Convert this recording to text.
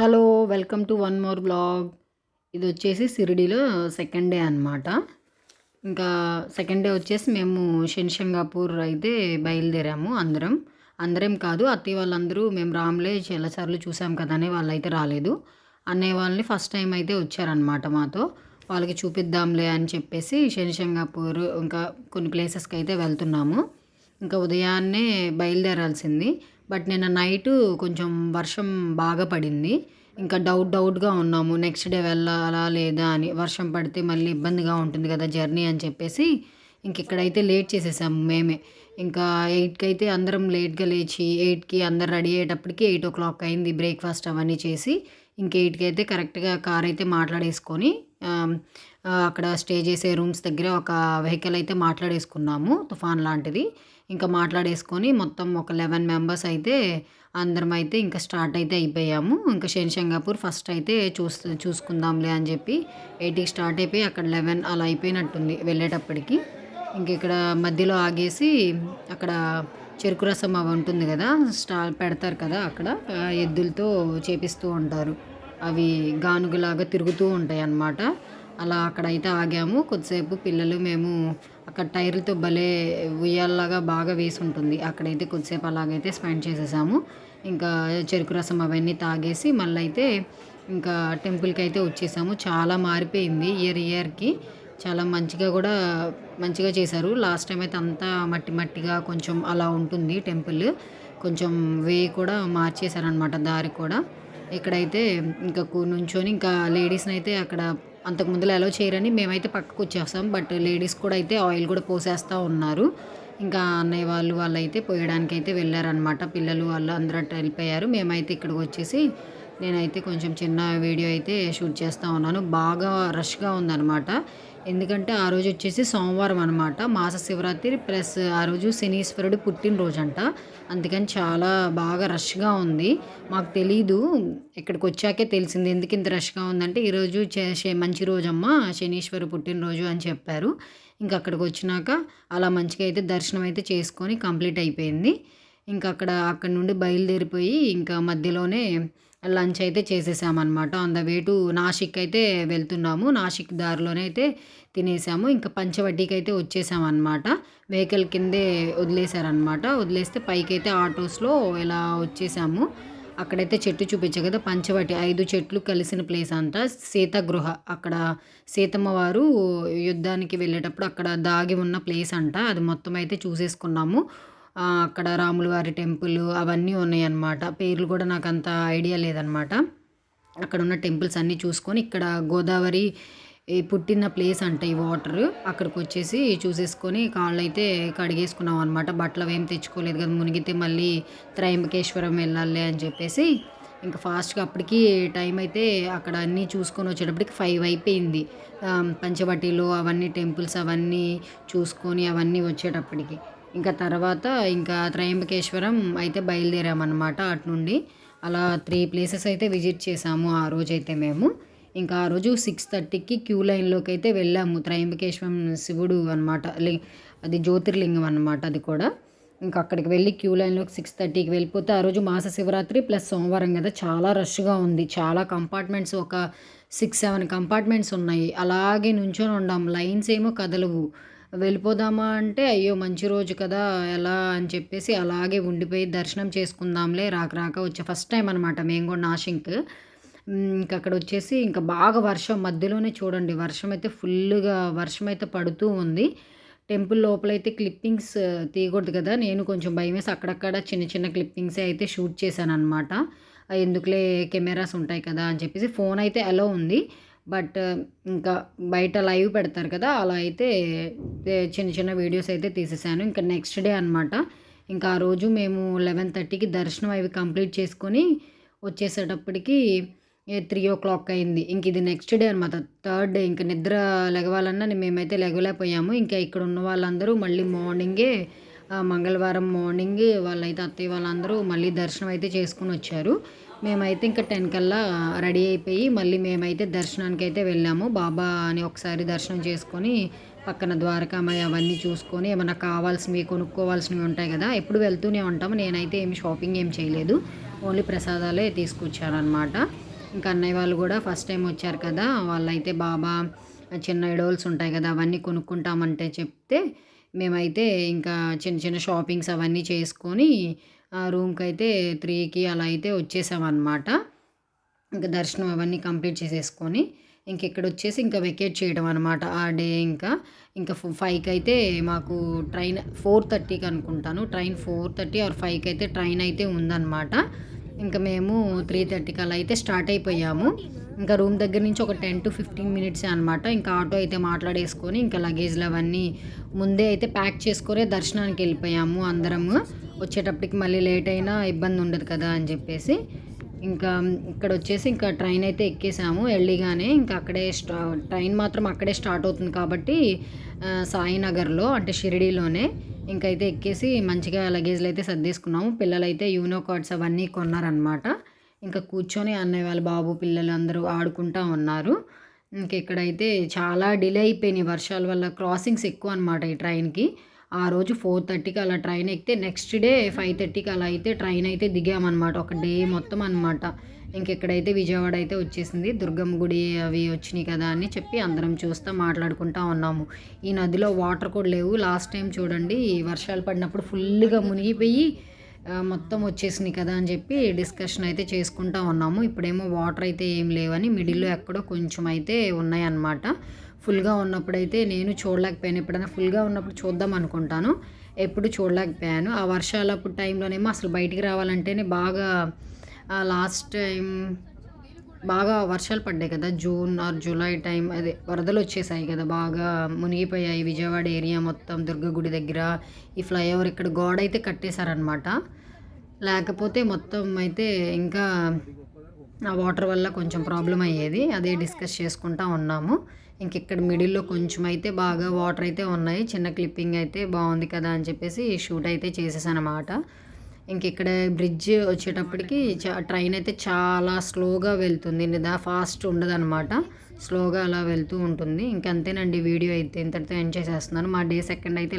Hello welcome to one more blog. ఇది వచ్చేసి సిరిడిలో second day అనమాట ఇంకా సెకండ్ డే వచ్చేసి మేము శనిశంగాపూర్ అయితే బయలుదేరాము అందరం. అందరం కాదు అత్తయ్య వాళ్ళందరూ మేము రామ్లే చాలాసార్లు చూసాం కదా అని వాళ్ళు అయితే రాలేదు. అన్నయ్య వాళ్ళని ఫస్ట్ టైం అయితే వచ్చారనమాట మాతో. వాళ్ళకి చూపిద్దాంలే అని చెప్పేసి శనిశంగాపూర్ ఇంకా కొన్ని ప్లేసెస్కి అయితే వెళ్తున్నాము. ఇంకా ఉదయాన్నే బయలుదేరాల్సింది. బట్ నిన్న నైట్ కొంచెం వర్షం బాగా పడింది. ఇంకా డౌట్ డౌట్గా ఉన్నాము. నెక్స్ట్ డే వెళ్ళాలా లేదా అని. వర్షం పడితే మళ్ళీ ఇబ్బందిగా ఉంటుంది కదా జర్నీ అని చెప్పేసి ఇంక ఇక్కడైతే లేట్ చేసేసాము మేమే. ఇంకా ఎయిట్కి అయితే అందరం లేట్గా లేచి ఎయిట్కి అందరు రెడీ అయ్యేటప్పటికి ఎయిట్ ఓ క్లాక్ అయింది బ్రేక్ఫాస్ట్ అవన్నీ చేసి. ఇంక ఎయిట్కి అయితే కరెక్ట్గా కార్ అయితే మాట్లాడేసుకొని అక్కడ స్టే చేసే రూమ్స్ దగ్గర ఒక వెహికల్ అయితే మాట్లాడేసుకున్నాము తుఫాన్ లాంటిది. ఇంకా మాట్లాడేసుకొని మొత్తం ఒక లెవెన్ మెంబర్స్ అయితే అందరం అయితే ఇంకా స్టార్ట్ అయితే అయిపోయాము. ఇంకా శనిశంగాపూర్ ఫస్ట్ అయితే చూస్ చూసుకుందాంలే అని చెప్పి ఎయిట్కి స్టార్ట్ అయిపోయి అక్కడ లెవెన్ అలా అయిపోయినట్టుంది వెళ్ళేటప్పటికి. ఇంక ఇక్కడ మధ్యలో ఆగేసి అక్కడ చెరుకు రసం అవి ఉంటుంది కదా స్టాల్ పెడతారు కదా అక్కడ ఎద్దులతో చేపిస్తూ ఉంటారు. అవి గానుగలాగా తిరుగుతూ ఉంటాయి అన్నమాట అలా అక్కడైతే ఆగాము. కొద్దిసేపు పిల్లలు మేము అక్కడ టైర్లతో భలే ఉయ్యాలలాగా బాగా వేసి ఉంటుంది అక్కడైతే కొద్దిసేపు అలాగైతే స్పెండ్ చేసేసాము. ఇంకా చెరుకు రసం అవన్నీ తాగేసి మళ్ళీ అయితే ఇంకా టెంపుల్కి అయితే వచ్చేసాము. చాలా మారిపోయింది ఇయర్ ఇయర్కి. చాలా మంచిగా కూడా మంచిగా చేశారు. లాస్ట్ టైం అయితే అంతా మట్టి మట్టిగా కొంచెం అలా ఉంటుంది టెంపుల్. కొంచెం వే కూడా మార్చేశారనమాట దారి కూడా. ఇక్కడైతే ఇంకా నుంచొని ఇంకా లేడీస్ని అయితే అక్కడ అంతకు ముందులో అలో చేయరని మేమైతే పక్కకు వచ్చేస్తాం బట్ లేడీస్ కూడా అయితే ఆయిల్ కూడా పోసేస్తూ ఉన్నారు. ఇంకా అన్నయ్య వాళ్ళు వాళ్ళు అయితే పోయడానికి అయితే వెళ్ళారనమాట పిల్లలు వాళ్ళు అందరూ అట్ట వెళ్ళిపోయారు. మేమైతే ఇక్కడికి వచ్చేసి నేనైతే కొంచెం చిన్న వీడియో అయితే షూట్ చేస్తూ ఉన్నాను. బాగా రష్గా ఉందన్నమాట. ఎందుకంటే ఆ రోజు వచ్చేసి సోమవారం అనమాట మాస శివరాత్రి ప్లస్ ఆ రోజు శనీశ్వరుడు పుట్టినరోజు అంట అందుకని చాలా బాగా రష్గా ఉంది. మాకు తెలీదు ఇక్కడికి వచ్చాకే తెలిసింది ఎందుకు ఇంత రష్గా ఉందంటే ఈరోజు చే- మంచి రోజమ్మా శనీశ్వరు పుట్టినరోజు అని చెప్పారు. ఇంకా అక్కడికి వచ్చినాక అలా మంచిగా అయితే దర్శనం అయితే చేసుకొని కంప్లీట్ అయిపోయింది. ఇంకా అక్కడ అక్కడ నుండి బయలుదేరిపోయి ఇంకా మధ్యలోనే లంచ్ అయితే చేసేసామన్నమాట. On the way to Nashik అయితే వెళ్తున్నాము. నాసిక్ దారిలోనే అయితే తినేసాము. ఇంకా పంచవడ్డీకి అయితే వచ్చేసామన్నమాట. వెహికల్ కిందే వదిలేశారనమాట వదిలేస్తే పైకి అయితే ఆటోస్లో ఇలా వచ్చేసాము. అక్కడైతే చెట్టు చూపించా కదా పంచవటి ఐదు చెట్లు కలిసిన ప్లేస్ అంట. సీతగృహ. అక్కడ సీతమ్మ వారు యుద్ధానికి వెళ్ళేటప్పుడు అక్కడ దాగి ఉన్న ప్లేస్ అంట. అది మొత్తం అయితే చూసేసుకున్నాము. అక్కడ రాములు వారి టెంపుల్ అవన్నీ ఉన్నాయి అన్నమాట పేర్లు కూడా నాకు అంత ఐడియా లేదనమాట అక్కడ ఉన్న టెంపుల్స్ అన్నీ చూసుకొని ఇక్కడ గోదావరి ఈ పుట్టిన ప్లేస్ అంట ఈ వాటర్. అక్కడికి వచ్చేసి చూసేసుకొని కాళ్ళు అయితే కడిగేసుకున్నాం అనమాట బట్టలు అవేం తెచ్చుకోలేదు కదా మునిగితే మళ్ళీ త్రయంబకేశ్వరం వెళ్ళాలి అని చెప్పేసి ఇంకా ఫాస్ట్గా అప్పటికి టైం అయితే అక్కడ అన్నీ చూసుకొని వచ్చేటప్పటికి ఫైవ్ అయిపోయింది. పంచవటిలో అవన్నీ టెంపుల్స్ అవన్నీ చూసుకొని అవన్నీ వచ్చేటప్పటికి. ఇంకా తర్వాత ఇంకా త్రయంబకేశ్వరం అయితే బయలుదేరామన్నమాట అటు నుండి. అలా త్రీ ప్లేసెస్ అయితే విజిట్ చేసాము ఆ రోజైతే మేము. ఇంకా ఆ రోజు సిక్స్ థర్టీకి క్యూ లైన్లోకి అయితే వెళ్ళాము. త్రయంబకేశ్వరం శివుడు అనమాట అది జ్యోతిర్లింగం అనమాట అది కూడా. ఇంకా అక్కడికి వెళ్ళి క్యూ లైన్లోకి సిక్స్ థర్టీకి వెళ్ళిపోతే ఆ రోజు మాస శివరాత్రి ప్లస్ సోమవారం కదా చాలా రష్గా ఉంది. చాలా కంపార్ట్మెంట్స్ ఒక సిక్స్ సెవెన్ కంపార్ట్మెంట్స్ ఉన్నాయి. అలాగే నుంచొని ఉండాం. లైన్స్ ఏమో కదలవు. వెళ్ళిపోదామా అంటే అయ్యో మంచి రోజు కదా ఎలా అని చెప్పేసి అలాగే ఉండిపోయి దర్శనం చేసుకుందాంలే రాక రాక వచ్చే. ఫస్ట్ టైం అనమాట మేము కూడా నాషింక్ ఇంక అక్కడ వచ్చేసి ఇంకా బాగా వర్షం మధ్యలోనే చూడండి వర్షం అయితే ఫుల్గా వర్షం అయితే పడుతూ ఉంది. టెంపుల్ లోపలైతే క్లిప్పింగ్స్ తీయకూడదు కదా నేను కొంచెం భయం వేసి అక్కడక్కడ చిన్న చిన్న క్లిప్పింగ్సే అయితే షూట్ చేశాను అనమాట ఎందుకులే కెమెరాస్ ఉంటాయి కదా అని చెప్పేసి ఫోన్ అయితే అలో ఉంది. బట్ ఇంకా బయట లైవ్ పెడతారు కదా అలా అయితే చిన్న చిన్న వీడియోస్ అయితే తీసేసాను. ఇంకా నెక్స్ట్ డే అనమాట ఇంకా ఆ రోజు మేము లెవెన్ థర్టీకి దర్శనం అవి కంప్లీట్ చేసుకొని వచ్చేసేటప్పటికి త్రీ ఓ క్లాక్ అయింది. ఇంక ఇది నెక్స్ట్ డే అనమాట థర్డ్ డే ఇంకా నిద్ర లెగవాలన్నా మేమైతే లెగలేకపోయాము. ఇంకా ఇక్కడ ఉన్న వాళ్ళందరూ మళ్ళీ మార్నింగే మంగళవారం మార్నింగ్ వాళ్ళైతే అత్తయ్య వాళ్ళందరూ మళ్ళీ దర్శనం అయితే చేసుకుని వచ్చారు. మేమైతే ఇంకా టెన్ కల్లా రెడీ అయిపోయి మళ్ళీ మేమైతే దర్శనానికి అయితే వెళ్ళాము. బాబా అని ఒకసారి దర్శనం చేసుకొని పక్కన ద్వారకామయ్య అవన్నీ చూసుకొని ఏమైనా కావాల్సినవి కొనుక్కోవాల్సినవి ఉంటాయి కదా ఎప్పుడు వెళ్తూనే ఉంటాము. నేనైతే ఏమి షాపింగ్ ఏం చేయలేదు. ఓన్లీ ప్రసాదాలే తీసుకొచ్చారనమాట ఇంకా అన్నయ్య వాళ్ళు కూడా ఫస్ట్ టైం వచ్చారు కదా వాళ్ళైతే బాబా చిన్న ఎడోల్స్ ఉంటాయి కదా అవన్నీ కొనుక్కుంటామంటే చెప్తే మేమైతే ఇంకా చిన్న చిన్న షాపింగ్స్ అవన్నీ చేసుకొని రూమ్కి అయితే త్రీకి అలా అయితే వచ్చేసామన్నమాట. ఇంకా దర్శనం అవన్నీ కంప్లీట్ చేసేసుకొని ఇంక ఇక్కడ వచ్చేసి ఇంకా వెకేట్ చేయడం అనమాట ఆ డే ఇంకా. ఇంకా ఫైవ్కి అయితే మాకు ట్రైన్ ఫోర్ థర్టీకి అనుకుంటాను. ట్రైన్ ఫోర్ థర్టీ ఆర్ ఫైవ్కి అయితే ట్రైన్ అయితే ఉందన్నమాట. ఇంకా మేము త్రీ థర్టీకి అలా అయితే స్టార్ట్ అయిపోయాము. ఇంకా రూమ్ దగ్గర నుంచి ఒక టెన్ టు ఫిఫ్టీన్ మినిట్స్ అనమాట ఇంకా ఆటో అయితే మాట్లాడేసుకొని ఇంకా లగేజ్లు అవన్నీ ముందే అయితే ప్యాక్ చేసుకునే దర్శనానికి వెళ్ళిపోయాము అందరము. వచ్చేటప్పటికి మళ్ళీ లేట్ అయినా ఇబ్బంది ఉండదు కదా అని చెప్పేసి ఇంకా ఇక్కడ వచ్చేసి ఇంకా ట్రైన్ అయితే ఎక్కేసాము ఎర్లీగానే ఇంకా అక్కడే స్టా ట్రైన్ మాత్రం అక్కడే స్టార్ట్ అవుతుంది కాబట్టి సాయినగర్లో అంటే షిరిడీలోనే ఇంకైతే ఎక్కేసి మంచిగా లగేజ్లు అయితే సర్దేసుకున్నాము. పిల్లలైతే యూనో కార్డ్స్ అవన్నీ కొన్నారనమాట ఇంకా కూర్చొని అన్నయ్య వాళ్ళ బాబు పిల్లలు అందరూ ఆడుకుంటూ ఉన్నారు. ఇంక ఇక్కడైతే చాలా డిలే అయిపోయినాయి వర్షాల వల్ల. క్రాసింగ్స్ ఎక్కువ అనమాట ఈ ట్రైన్కి ఆ రోజు ఫోర్ థర్టీకి అలా ట్రైన్ ఎక్కితే నెక్స్ట్ డే ఫైవ్ థర్టీకి అలా అయితే ట్రైన్ అయితే దిగామన్నమాట. ఒక డే మొత్తం అనమాట ఇంకెక్కడైతే విజయవాడ అయితే వచ్చేసింది దుర్గమ్మ గుడి అవి వచ్చినాయి కదా అని చెప్పి అందరం చూస్తూ మాట్లాడుకుంటా ఉన్నాము. ఈ నదిలో వాటర్ కూడా లేవు. లాస్ట్ టైం చూడండి వర్షాలు పడినప్పుడు ఫుల్గా మునిగిపోయి మొత్తం వచ్చేసినాయి కదా అని చెప్పి డిస్కషన్ అయితే చేసుకుంటా ఉన్నాము. ఇప్పుడేమో వాటర్ అయితే ఏం లేవని మిడిల్లో ఎక్కడో కొంచెం అయితే ఉన్నాయన్నమాట. ఫుల్గా ఉన్నప్పుడైతే నేను చూడలేకపోయాను. ఎప్పుడైనా ఫుల్గా ఉన్నప్పుడు చూద్దాం అనుకుంటాను. ఎప్పుడు చూడలేకపోయాను. ఆ వర్షాలప్పుడు టైంలోనేమో అసలు బయటికి రావాలంటేనే బాగా లాస్ట్ టైం బాగా వర్షాలు పడ్డాయి కదా. జూన్ ఆర్ జూలై టైం అదే వరదలు వచ్చేసాయి కదా. బాగా మునిగిపోయాయి. విజయవాడ ఏరియా మొత్తం దుర్గగుడి దగ్గర ఈ ఫ్లైఓవర్ ఇక్కడ గోడ అయితే కట్టేశారనమాట లేకపోతే మొత్తం అయితే ఇంకా ఆ వాటర్ వల్ల కొంచెం ప్రాబ్లం అయ్యేది. అదే డిస్కస్ చేసుకుంటా ఉన్నాము. ఇంక ఇక్కడ మిడిల్లో కొంచెం అయితే బాగా వాటర్ అయితే ఉన్నాయి. చిన్న క్లిప్పింగ్ అయితే బాగుంది కదా అని చెప్పేసి షూట్ అయితే చేసేసాను అనమాట ఇంక ఇక్కడ బ్రిడ్జ్ వచ్చేటప్పటికి ట్రైన్ అయితే చాలా స్లోగా వెళ్తుంది. నిదా ఫాస్ట్ ఉండదన్నమాట. స్లోగా అలా వెళ్తూ ఉంటుంది. ఇంకంతేనండి వీడియో అయితే. ఇంతటితో ఎంజాయ్ చేసేస్తున్నాను. మా డే సెకండ్ అయితే